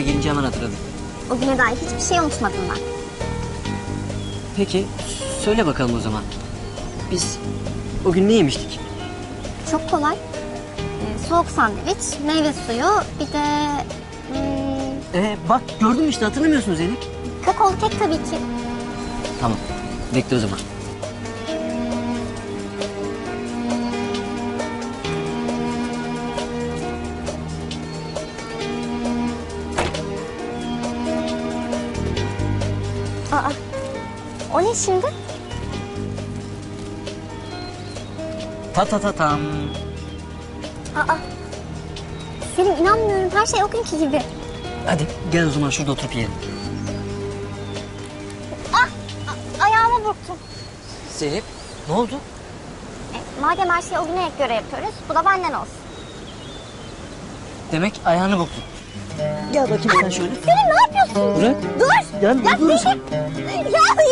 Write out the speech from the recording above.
gelince hemen hatırladım. O güne dair hiçbir şey unutmadım ben. Peki söyle bakalım o zaman. Biz o gün ne yemiştik? Çok kolay. Ee, soğuk sandviç, meyve suyu, bir de hmm, Ee, bak gördün mü işte hatırlamıyorsun Zeynep. kakaolu kek tabii ki. Tamam bekle o zaman. Aa, o ne şimdi? Ta ta ta tam. Aa, Selim inanmıyorum her şey o günkü gibi. Hadi gel o zaman şurada oturup yiyelim. Ah, a- ayağımı burktum. Zeynep ne oldu? E, madem her şeyi o güne göre yapıyoruz, bu da benden olsun. Demek ayağını buktun. Gel bakayım sen şöyle. Selim ne yapıyorsun? Bırak. Dur! Yani ya, dur. Ya, ya